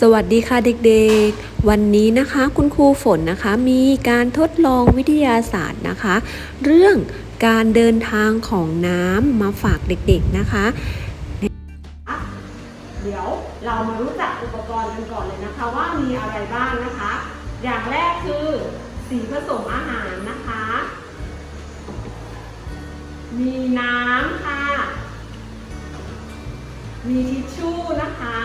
สวัสดีค่ะเด็กๆ วันนี้นะคะคุณครูฝนนะคะมีการทดลองวิทยาศาสตร์นะคะ เรื่องการเดินทางของน้ำมาฝากเด็กๆนะคะ เดี๋ยวเรามารู้จักอุปกรณ์กันก่อนเลยนะคะว่ามีอะไรบ้างนะคะ อย่างแรกคือสีผสมอาหารนะคะ มีน้ำค่ะ มีทิชชู่นะคะ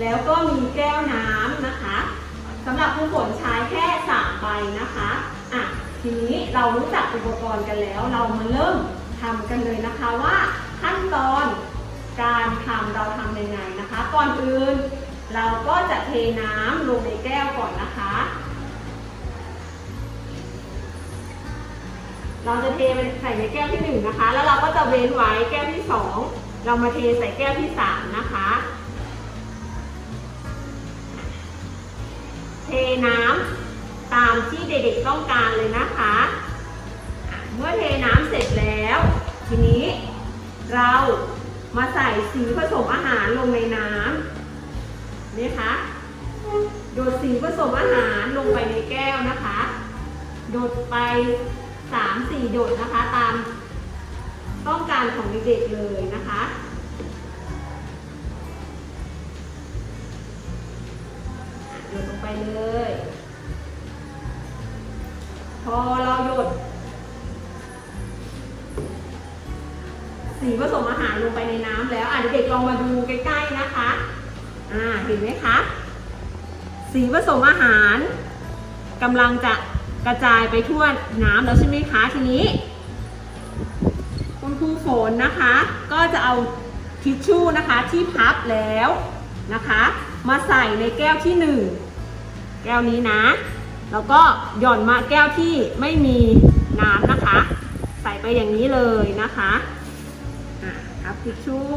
แล้วก็มีแก้วน้ำนะคะสำหรับผู้ฝนใช้แค่สามใบนะคะอะทีนี้เรารู้จักอุปกรณ์กันแล้ว เรามาเริ่มทำกันเลยนะคะว่าขั้นตอนการทำเราทำยังไงนะคะ ก่อนอื่นเราก็จะเทน้ำลงในแก้วก่อนนะคะ เราจะเทใส่ในแก้วที่หนึ่งนะคะ แล้วเราก็จะเว้นไว้แก้วที่สองเรามาเทใส่แก้วที่สามนะคะ เทน้ำตามที่เด็กๆต้องการเลยนะคะะเมื่อเทน้ำเสร็จแล้ว ทีนี้เรามาใส่สีผสมอาหารลงในน้ำนี่คะโดดสีผสมอาหารลงไปในแก้วนะคะ โดดไปสามสี่โดดนะคะตามต้องการของเด็กๆเลยนะคะ หยดลงไปเลย พอเราหยด สีผสมอาหารลงไปในน้ำแล้ว อะเด็กๆลองมาดูใกล้ๆนะคะ อ่าเห็นไหมคะ สีผสมอาหารกำลังจะกระจายไปทั่วน้ำแล้วใช่ไหมคะ ทีนี้คุณครูฝนนะคะ ก็จะเอาทิชชู่นะคะที่พับแล้วนะคะ มาใส่ในแก้วที่หนึ่งแก้วนี้นะ แล้วก็หย่อนมาแก้วที่ไม่มีน้ำนะคะ ใส่ไปอย่างนี้เลยนะคะอะพับทิชชู่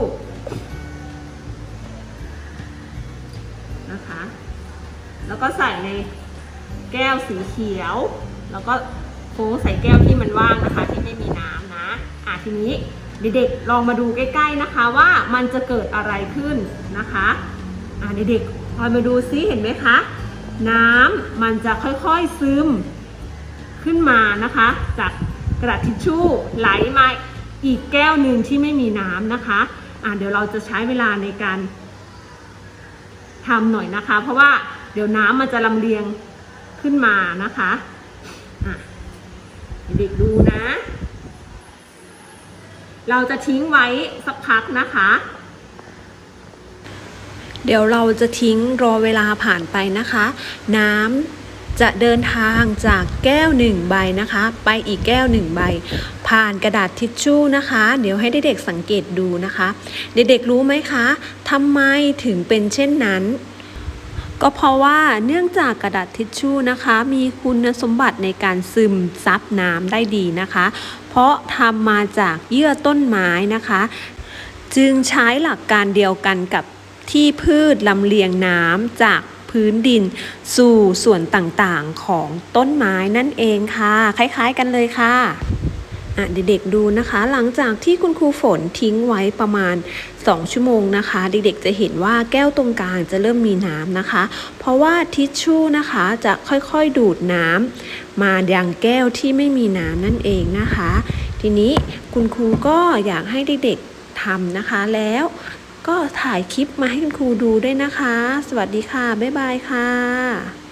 นะคะ แล้วก็ใส่ในแก้วสีเขียว แล้วก็โค้งใส่แก้วที่มันว่างนะคะ ที่ไม่มีน้ำนะอะทีนี้เด็กๆลองมาดูใกล้ๆนะคะว่ามันจะเกิดอะไรขึ้นนะคะ อะเด็กๆลองมาดูซิเห็นไหมคะ น้ำมันจะค่อยๆซึมขึ้นมานะคะ จากกระดาษทิชชู่ไหลมาอีกแก้วหนึ่งที่ไม่มีน้ำนะคะอะเดี๋ยวเราจะใช้เวลาในการทำหน่อยนะคะ เพราะว่าเดี๋ยวน้ำมันจะลำเลียงขึ้นมานะคะอะเด็กๆดูนะ เราจะทิ้งไว้สักพักนะคะ เดี๋ยวเราจะทิ้งรอเวลาผ่านไปนะคะ น้ำจะเดินทางจากแก้วหนึ่งใบนะคะ ไปอีกแก้วหนึ่งใบ ผ่านกระดาษทิชชู่นะคะ เดี๋ยวให้เด็กๆสังเกตดูนะคะ เด็กๆรู้ไหมคะทำไมถึงเป็นเช่นนั้นก็เพราะว่าเนื่องจากกระดาษทิชชู่นะคะ มีคุณสมบัติในการซึมซับน้ำได้ดีนะคะ เพราะทำมาจากเยื่อต้นไม้นะคะ จึงใช้หลักการเดียวกันกับ ที่พืชลำเลียงน้ำจากพื้นดิน สู่ส่วนต่างๆของต้นไม้นั่นเองค่ะ คล้ายๆกันเลยค่ะเด็กๆดูนะคะ หลังจากที่คุณครูฝนทิ้งไว้ประมาณ 2 ชั่วโมงนะคะ เด็กๆจะเห็นว่าแก้วตรงกลางจะเริ่มมีน้ำนะคะ เพราะว่าทิชชู่นะคะจะค่อยๆดูดน้ำมายังแก้วที่ไม่มีน้ำนั่นเองนะคะ ทีนี้คุณครูก็อยากให้เด็กๆทำนะคะแล้ว ก็ถ่ายคลิปมาให้คุณครูดูด้วยนะคะ สวัสดีค่ะ บ๊ายบายค่ะ